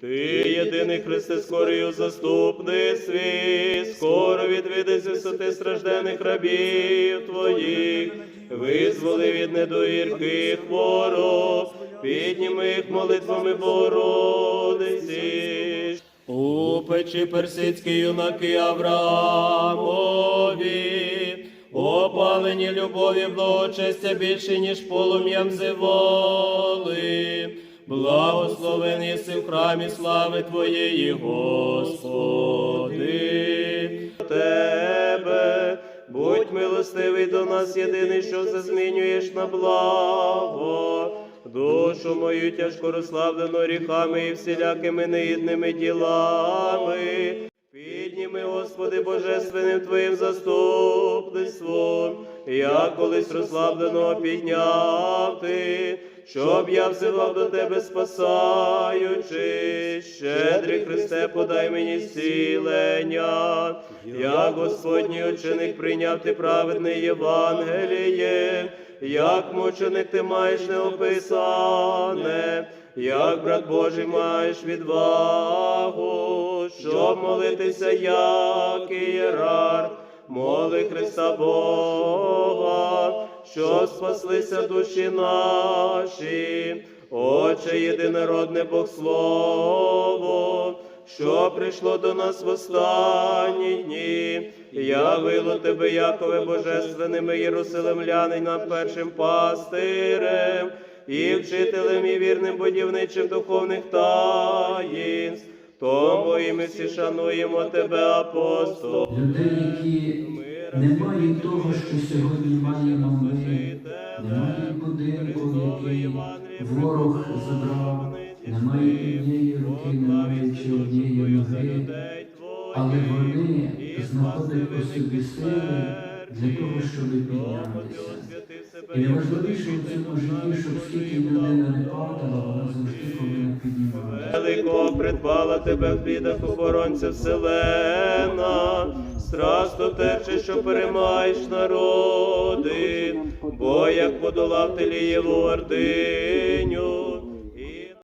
Ти єдиний Христе, скорий у заступництві, скоро відвіди з висоти страждених рабів Твоїх, визволи від недоїрких хвороб, підніми їх молитвами Богородиці. У печі персидські юнаки Авраамові, опалені любові благочестя більше, ніж полум'ям зиволи. Благословен єси в храмі слави Твоєї, Господи. Тебе, будь милостивий до нас, єдиний, що все змінюєш на благо. Душу мою тяжко розслаблену гріхами і всілякими неїдними ділами. Підніми, Господи, божественним Твоїм заступництвом, я колись розслабленого підняв ти, щоб я взивав до Тебе, спасаючи, щедрий Христе, подай мені зцілення, як Господній ученик прийняв ти праведне Євангеліє, як мученик ти маєш неописане, як брат Божий маєш відвагу, щоб молитися, як ієрар, моли Христа Бога, щоб спаслися душі наші, Отче єдинородне Бог Слово, що прийшло до нас в останні дні, явило тебе, Якове Божественними Єрусалимлянинам першим пастирем і вчителем і вірним будівничим духовних таїнств. Тому і ми всі шануємо тебе, апостол. Людей, які не мають того, що сьогодні маємо ми, не мають будинку, який ворог забрав, не мають однієї руки, не маючи однієї ноги, але вони знаходять у собі сили для того, щоб піднятися. І найважливіше в цьому житті, щоб скільки Придбала тебе в бідах оборонця вселена, страсту терче, що перемаєш народи, бо як подолав ти лієву ординю,